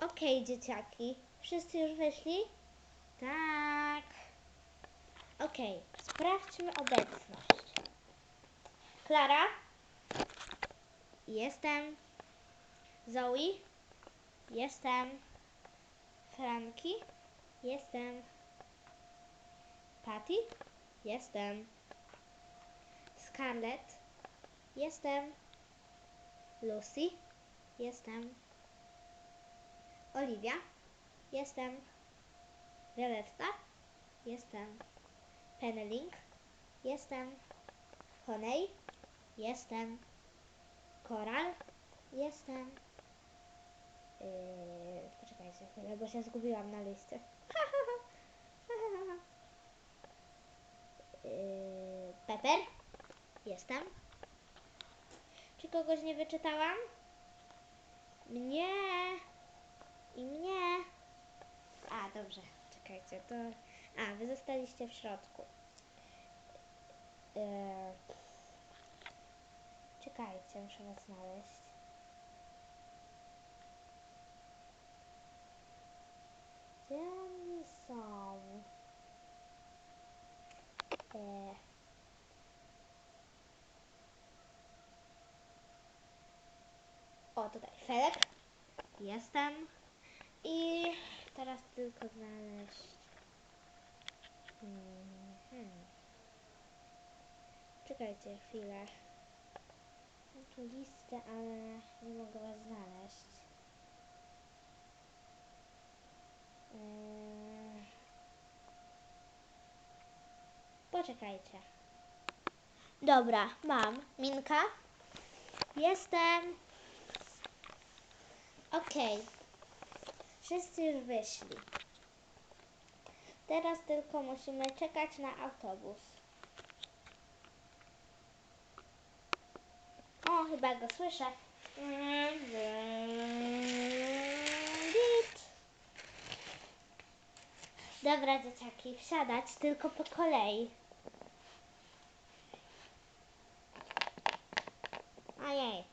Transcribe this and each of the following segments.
Okej, dzieciaki. Wszyscy już wyszli? Tak. Okej, sprawdźmy obecność. Klara? Jestem. Zoe? Jestem. Franki? Jestem. Patty? Jestem. Scarlett? Jestem. Lucy? Jestem. Oliwia? Jestem. Violetta? Jestem. Penelink? Jestem. Honey? Jestem. Koral? Jestem. Yy, poczekajcie chwilę, bo się zgubiłam na liście. Yy, Pepper? Jestem. Czy kogoś nie wyczytałam? Mnie. I mnie. A, dobrze. Czekajcie, to... A, wy zostaliście w środku. Yy... Czekajcie, muszę was znaleźć. Gdzie oni są? Yy... O, tutaj Felek. Jestem. I teraz tylko znaleźć. Mhm. Czekajcie chwilę. Mam tu listę, ale nie mogę was znaleźć. Yy. Poczekajcie. Dobra, mam. Minka? Jestem. Okej. Wszyscy już wyszli. Teraz tylko musimy czekać na autobus. O, chyba go słyszę. Dobra, dzieciaki, wsiadać tylko po kolei. Ojej.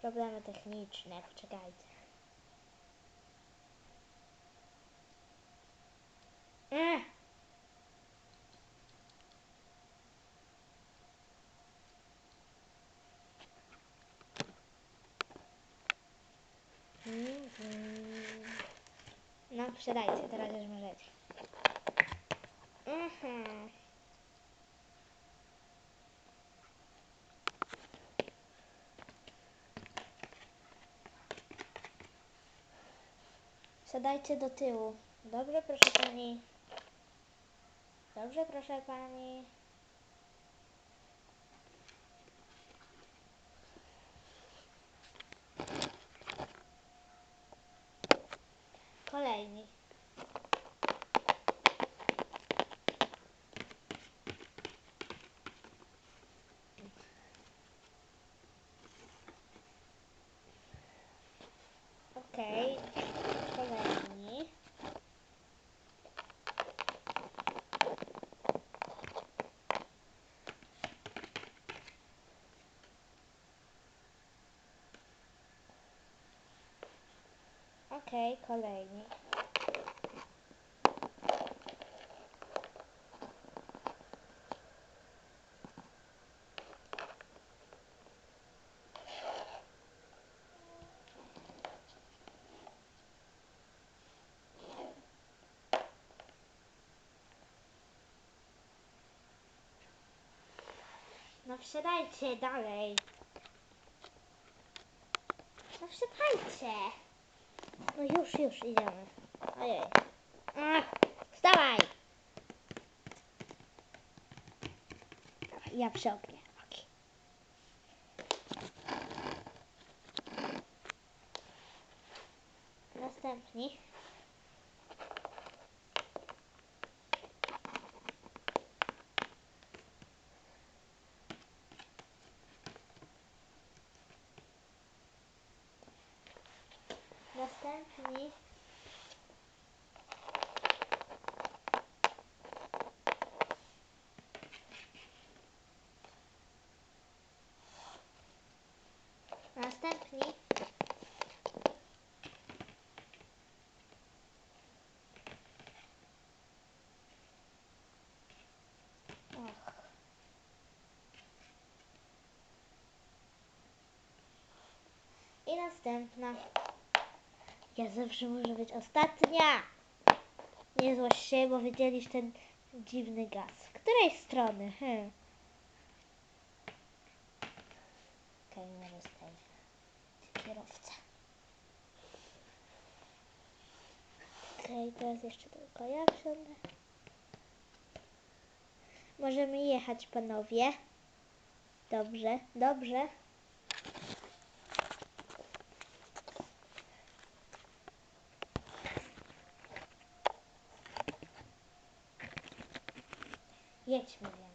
Problemy techniczne, poczekajcie. Ech. Mhm. No, wsiadajcie, teraz już możecie. Mhm. Siadajcie do tyłu. Dobrze, proszę pani. Dobrze, proszę pani. Kolejni. Okej, kolejni. Okej, kolejni. No wsiadajcie dalej. No wsiadajcie. No już, już, idziemy. Ojej. Ach, wstawaj! Ja przy oknie. Okej. Następni. me. Następni. Och. I następna. Ja zawsze może być ostatnia. Nie złość się, bo widzieliście ten dziwny gaz. Z której strony? Hmm. Kierowca. Okej, teraz jeszcze tylko ja wsiądę. Możemy jechać, panowie. Dobrze, dobrze. geçmiyor.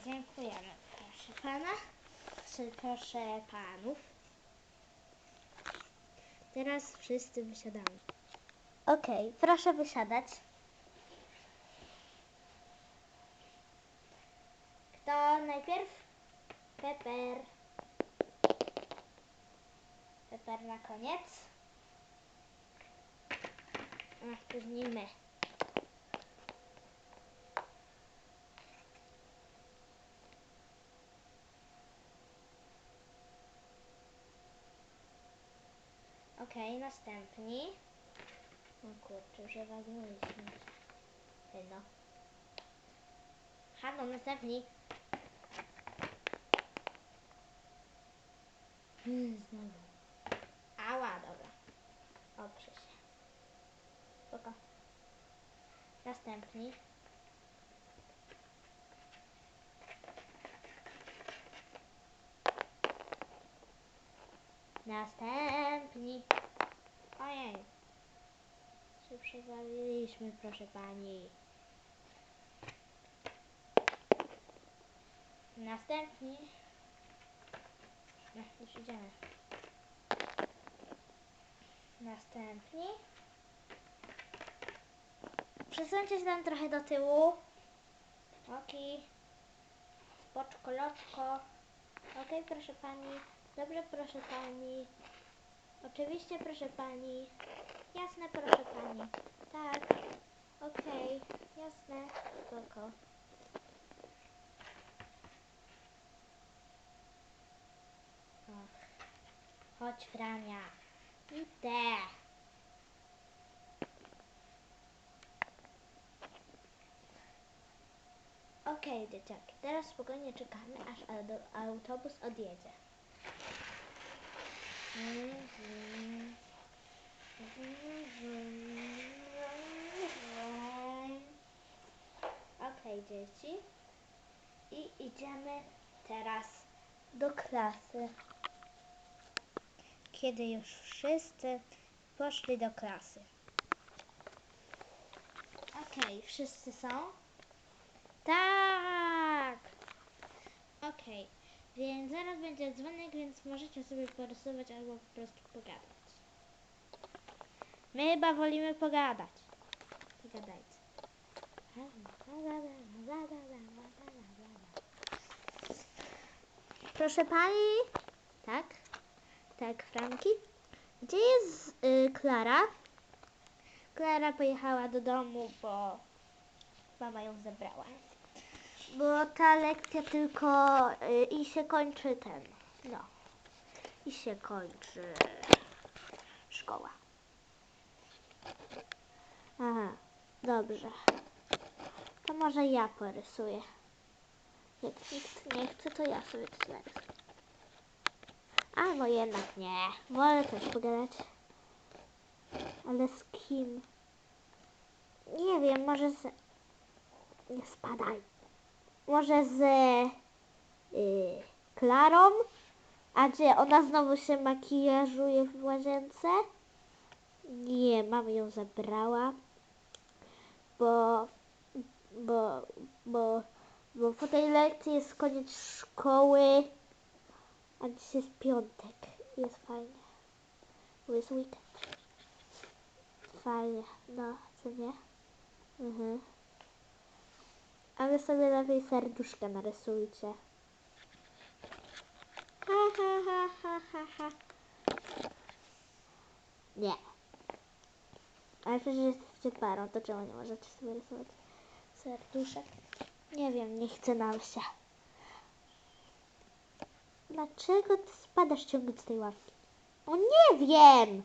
Dziękujemy. Proszę pana. Czy proszę panów. Teraz wszyscy wysiadamy. Okej, proszę wysiadać. Kto najpierw? Peper. Peper na koniec. Ach, później my. Okej, następni. O kurczę, już ewaluowaliśmy. Ej, No. Ha, no, następni. Hmm, Znowu. Ała, dobra. Oprze się. Spoko. Następni. Następni. Ojej. Się przewaliliśmy, proszę pani. Następni. No, już idziemy. Następni. Przesuńcie się tam trochę do tyłu. Oki. Spoczko, loczko. Okej, proszę pani. Dobrze, proszę pani. Oczywiście, proszę pani. Jasne, proszę pani. Tak. Okej, jasne. Spoko. Chodź, Frania. Idę. Okej, dzieciaki. Teraz spokojnie czekamy, aż auto- autobus odjedzie. Okej, dzieci. I idziemy teraz do klasy. Kiedy już wszyscy poszli do klasy. Okej, wszyscy są? Tak! Okej, więc zaraz będzie dzwonek, więc możecie sobie porysować albo po prostu pogadać. My chyba wolimy pogadać. Pogadajcie. Proszę pani? Tak? Tak, Franki? Gdzie jest y, Klara? Klara pojechała do domu, bo mama ją zabrała. Bo ta lekcja tylko y, i się kończy ten. No. I się kończy szkoła. Aha, dobrze. To może ja porysuję. Jak nikt nie chce, to ja sobie to narysuję. Albo jednak nie. Wolę też pogadać. Ale z kim? Nie wiem, może z... Nie spadaj. Może z y, Klarą? A gdzie ona znowu się makijażuje w łazience? Nie, mama ją zabrała, bo, bo, bo, bo po tej lekcji jest koniec szkoły, a dzisiaj jest piątek. Jest fajnie, bo jest weekend. Fajnie, no, co nie? Mhm. A wy sobie lepiej serduszka narysujcie. Ha, ha, ha, ha, ha, ha. Nie. Ale przecież jesteście parą, to czemu nie możecie sobie rysować serduszek? Nie wiem, nie chce nam się. Dlaczego ty spadasz ciągle z tej ławki? O nie wiem!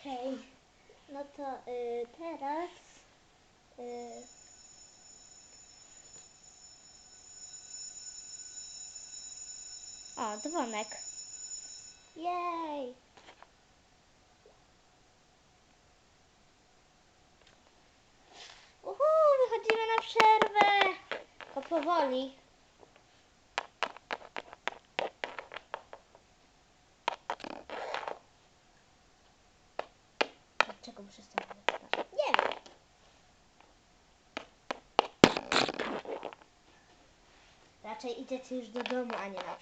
Okej, no to y, teraz y, o, dzwonek. Jej! Uhu, wychodzimy na przerwę! To powoli. Wypadać? Nie. Raczej idziecie już do domu, a nie na